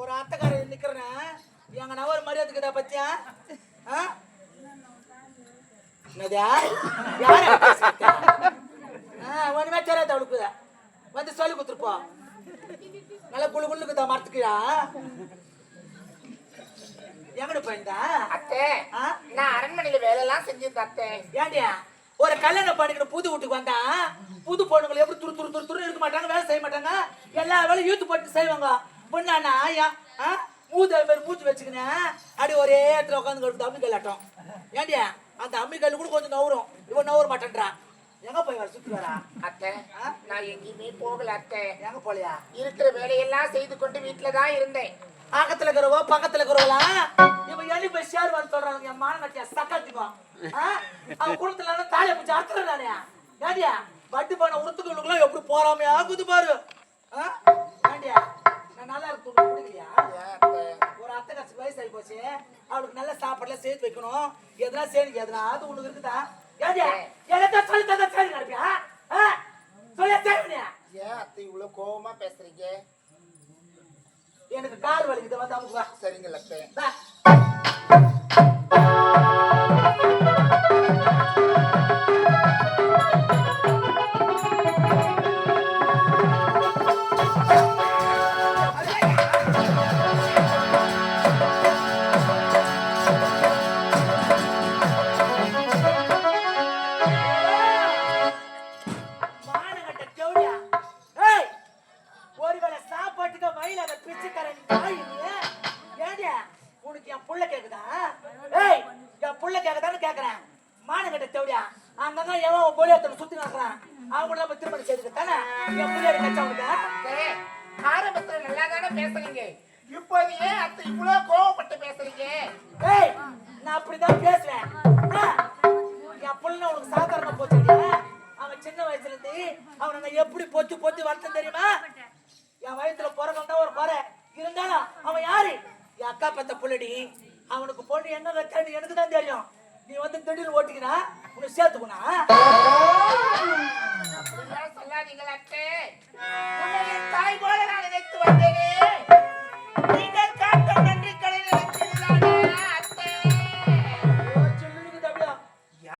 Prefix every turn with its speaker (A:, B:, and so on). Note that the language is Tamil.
A: ஒரு அத்தக்காரர் நிக்கிறேன்னா எங்க நவர் மரியாதைக்குதா பத்தியா? ஆ? என்னதா? யார ஒண்ணுமே தெரியாது அவளுக்கு. வந்து சொல்லி கொடுத்துருப்போம் நல்லா குழு குழுக்குதா மரத்துக்குயா எங்கடு போயிருந்தா?
B: அத்தை? நான் அரண்மனையில வேலையெல்லாம் செஞ்சிருந்தேன் அத்தை.
A: ஏண்டியா ஒரு கல்யாணம் பண்ணிக்கிட்டு புது வீட்டுக்கு வந்தா? புது பொண்ணுங்களை எப்படி துரு துரு துரு துரு இருக்க மாட்டாங்க வேலை செய்ய மாட்டாங்க? எல்லா வேலையும் யூத்து போட்டு செய்வாங்க. பொண்ணானா யா ஆ? மூத்த பேர் மூச்சு வச்சுக்கினேன் அப்படி ஒரே இடத்துல உட்காந்து கழுத்து அம்மி கல்லாட்டம் ஏண்டியா அந்த அம்மி கல்லு கூட கொஞ்சம் நவரும். இவன் நவர மாட்டேன்றா. எங்க போய் வர சுத்தி வரா?
B: அத்தை நான் எங்கேயுமே போகல அத்தை.
A: எங்க போலியா?
B: இருக்கிற வேலையெல்லாம் செய்து கொண்டு வீட்டுல தான் இருந்தேன்.
A: பக்கத்துல இருக்கிறவோ பக்கத்துல இருக்கிறவங்களா இவன் எலி போய் சேருவான்னு சொல்றாங்க என் மானங்கட்டியா சக்காத்திக்கோ அவன் குளத்துல தாலியை பிடிச்சி அறுத்துறேன் நானே ஏண்டியா வட்டி பண்ண உடுத்துக்களுக்குலாம் எப்படி போறாமையா குது பாரு. நான் நல்லா இருக்கு? ஒரு அத்தை கட்சி வயசு ஆகி போச்சு. அவளுக்கு நல்ல சாப்பாடுலாம் சேர்த்து வைக்கணும். எதனா சரி எதனாவது உனக்கு இருக்குதா? ஏண்டியா எனக்கு சொல்லி தந்தா சரி நடப்பியா? சொல்ல தேவையா
B: ஏன் அத்தை இவ்வளவு கோவமா பேசுறீங்க?
A: எனக்கு கால் வலிக்குது வந்து அமுக்கு வா.
B: சரிங்க அத்தை
A: என் புள்ள கேக்குதா? ஏய், என் புள்ள கேக்குதான்னு கேக்குறேன். மானங்கட்ட ஜவுளியா, அங்கங்க எவன் பொலியாத்தனை சுத்தி நடக்கிறான். அவன் கூட நம்ம திருமணம் செய்துக்க தானே? என் புள்ளையோட கச்சா உனக்கு?
B: ஆரம்பத்துல நல்லா தானே பேசுறீங்க இப்போது ஏன் அத்தை இவ்வளவு கோவப்பட்டு பேசுறீங்க
A: ஏய், நான் அப்படிதான் பேசுவேன். என் புள்ள உனக்கு சாதாரணமா போச்சு? அவன் சின்ன வயசுல இருந்து அவனை நான் எப்படி பொத்து பொத்து வளர்த்தேன் தெரியுமா என் வயசுல பிறந்தா ஒரு குறை இருந்தாலும் அவன் யாரு என் அக்கா பத்த புள்ளடி அவனுக்கு பொண்ணு என்ன வச்சான்னு எனக்கு தான் தெரியும். நீ வந்து திடீர் ஓட்டிக்கினா உன்னை சேர்த்துக்கணும்
B: அப்படிலாம் சொல்லாதீங்களா